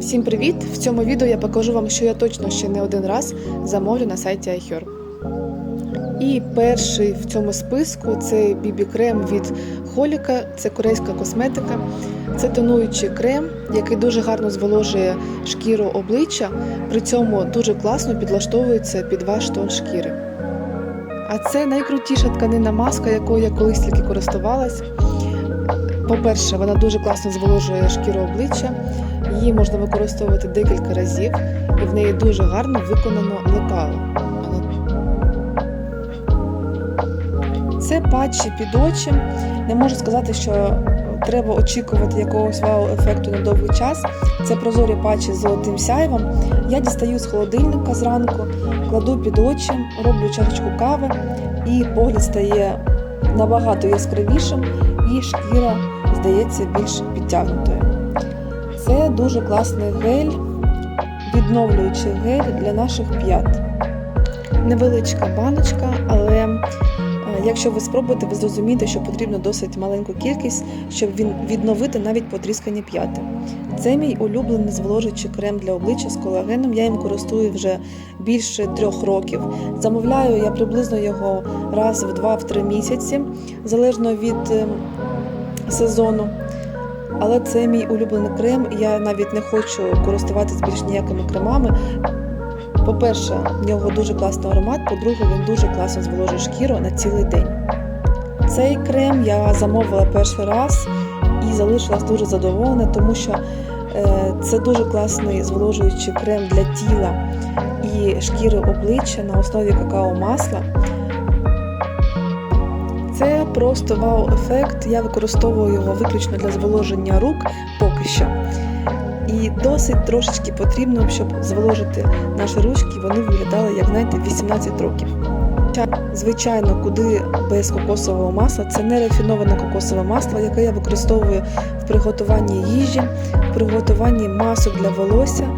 Всім привіт! В цьому відео я покажу вам, що я точно ще не один раз замовлю на сайті iHerb. І перший в цьому списку це бібі-крем від Холіка, це корейська косметика. Це тонуючий крем, який дуже гарно зволожує шкіру обличчя, при цьому дуже класно підлаштовується під ваш тон шкіри. А це найкрутіша тканина маска, якою я колись тільки користувалась. По-перше, вона дуже класно зволожує шкіру обличчя. Її можна використовувати декілька разів, і в неї дуже гарно виконано лекало. Це патчі під очі. Не можу сказати, що треба очікувати якогось вау-ефекту на довгий час. Це прозорі патчі з золотим сяйвом. Я дістаю з холодильника зранку, кладу під очі, роблю чашечку кави, і погляд стає набагато яскравішим, і шкіра здається більш підтягнутою. Це дуже класний гель, відновлюючий гель для наших п'ят. Невеличка баночка, але е, якщо ви спробуєте, ви зрозумієте, що потрібно досить маленьку кількість, щоб відновити навіть потріскані п'яти. Це мій улюблений зволожуючий крем для обличчя з колагеном. Я їм користую вже більше трьох років. Замовляю я приблизно його раз в два-три місяці, залежно від е, сезону. Але це мій улюблений крем, я навіть не хочу користуватись більш ніякими кремами. По-перше, в нього дуже класний аромат, по-друге, він дуже класно зволожує шкіру на цілий день. Цей крем я замовила перший раз і залишилась дуже задоволена, тому що е, це дуже класний зволожуючий крем для тіла і шкіри обличчя на основі какао-масла. Це просто вау-ефект. Я використовую його виключно для зволоження рук поки що. І досить трошечки потрібно, щоб зволожити наші ручки, вони виглядали, як знаєте, 18 років. Звичайно, куди без кокосового масла, це не рафіноване кокосове масло, яке я використовую в приготуванні їжі, в приготуванні масок для волосся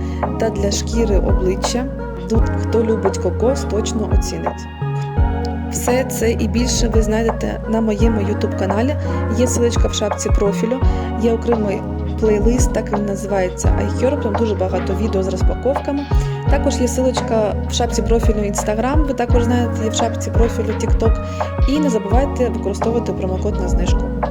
та для шкіри обличчя. Тут, хто любить кокос, точно оцінить. Все це і більше ви знайдете на моєму YouTube каналі. Є ссылочка в шапці профілю, є окремий плейлист, так він називається iHerb, там дуже багато відео з розпаковками. Також є ссылочка в шапці профілю Instagram, ви також знаєте, є в шапці профілю TikTok. І не забувайте використовувати промокод на знижку.